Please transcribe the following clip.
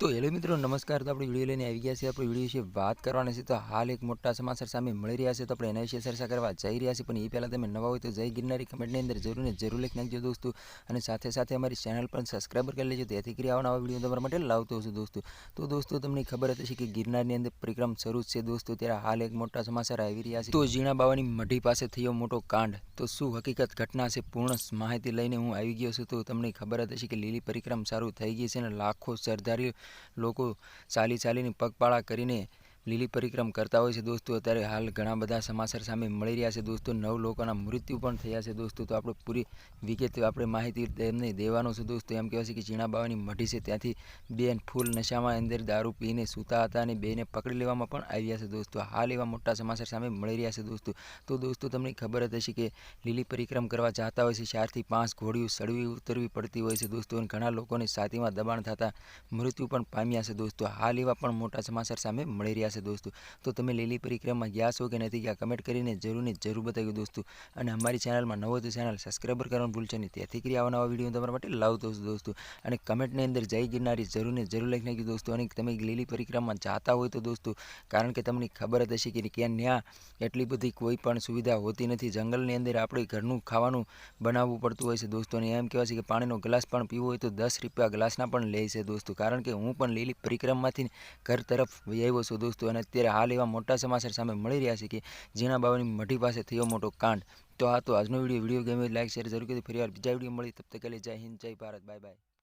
તો હેલો મિત્રો, નમસ્કાર. તો આપણે વીડિયો લઈને આવી ગયા છીએ. આપણે વીડિયો વિશે વાત કરવાના છે તો હાલ એક મોટા સમાચાર સામે મળી રહ્યા છે. તો આપણે એના વિશે ચર્ચા કરવા જઈ રહ્યા છીએ. પણ એ પહેલાં તમે નવા હોય તો જય ગિરનારી કમેન્ટની અંદર જરૂર ને જરૂર લખી નાખજો દોસ્તો. અને સાથે સાથે અમારી ચેનલ પણ સબસ્ક્રાઈબર કરી લેજો. તેથી કરી આવા નવા વીડિયો તમારા માટે લાવતો હશું દોસ્તો. તો દોસ્તો, તમને ખબર હતી કે ગિરનારની અંદર પરિક્રમ શરૂ છે દોસ્તો. ત્યારે હાલ એક મોટા સમાચાર આવી રહ્યા છે. તો ઝીણા બાવાની મઢી પાસે થયો મોટો કાંડ. તો શું હકીકત ઘટના છે પૂર્ણ માહિતી લઈને હું આવી ગયો છું. તો તમને ખબર હશે કે લીલી પરિક્રમ સારું થઈ ગઈ છે અને લાખો શ્રદ્ધાળુઓ લોકો ચાલી ચાલીને પગપાળા કરીને લીલી પરિક્રમ કરતા હોય છે દોસ્તો, અત્યારે હાલ ઘણા બધા સમાચાર સામે મળી રહ્યા છે દોસ્તો. નવ લોકોના મૃત્યુ પણ થયા છે દોસ્તો. તો આપણે પૂરી વિગત આપણે માહિતી તેમને દેવાનો છે દોસ્તો. એમ કહેવાય છે કે ઝીણા બાવાની મઢી છે. ત્યાંથી બેન ફૂલ નશામાં અંદર દારૂ પીને સૂતા હતા અને બેને પકડી લેવામાં પણ આવ્યા છે દોસ્તો. હાલ એવા મોટા સમાચાર સામે મળી રહ્યા છે દોસ્તો. તો દોસ્તો, તમને ખબર જ હશે કે લીલી પરિક્રમ કરવા ચાહતા હોય છે. ચારથી પાંચ ઘોડીઓ સડવી ઉતરવી પડતી હોય છે દોસ્તો અને ઘણા લોકોની છાતીમાં દબાણ થતાં મૃત્યુ પણ પામ્યા છે દોસ્તો. હાલ એવા પણ મોટા સમાચાર સામે મળી રહ્યા છે દોસ્તો. તો તમે લીલી પરિક્રમા ગયા છો કે નથી ગયા કમેન્ટ કરીને જરૂરને જરૂર બતાવ્યું દોસ્તો. અને અમારી ચેનલમાં નવો તો ચેનલ સબસ્ક્રાઈબર કરવાનું ભૂલશો નહીં. તેથી કરી આવા નવા વીડિયો તમારા માટે લાવતો છું દોસ્તો. અને કમેન્ટની અંદર જઈ ગિરનારી જરૂરને જરૂર લખી નાખ્યું દોસ્તો. અને તમે લીલી પરિક્રમા જાતા હોય તો દોસ્તો, કારણ કે તમને ખબર જ હશે કે ક્યાં ત્યાં એટલી બધી કોઈ પણ સુવિધા હોતી નથી. જંગલની અંદર આપણે ઘરનું ખાવાનું બનાવવું પડતું હોય છે દોસ્તો. અને એમ કહેવાય છે કે પાણીનો ગ્લાસ પણ પીવો હોય તો દસ રૂપિયા ગ્લાસના પણ લે છે દોસ્તો. કારણ કે હું પણ લીલી પરિક્રમમાંથી ઘર તરફ આવ્યો છું દોસ્તો. અને અત્યારે હાલ એવા મોટા સમાચાર સામે મળી રહ્યા છે કે જીના બાબાની મઢી પાસે થયો મોટો કાંડ. તો આ તો આજનો વીડિયો વીડિયો ગમે લાઈક શેર જરૂર કરી ફરી વાર બીજા વીડિયો મળી. તબ તક જય હિન્દ, જય ભારત. Bye bye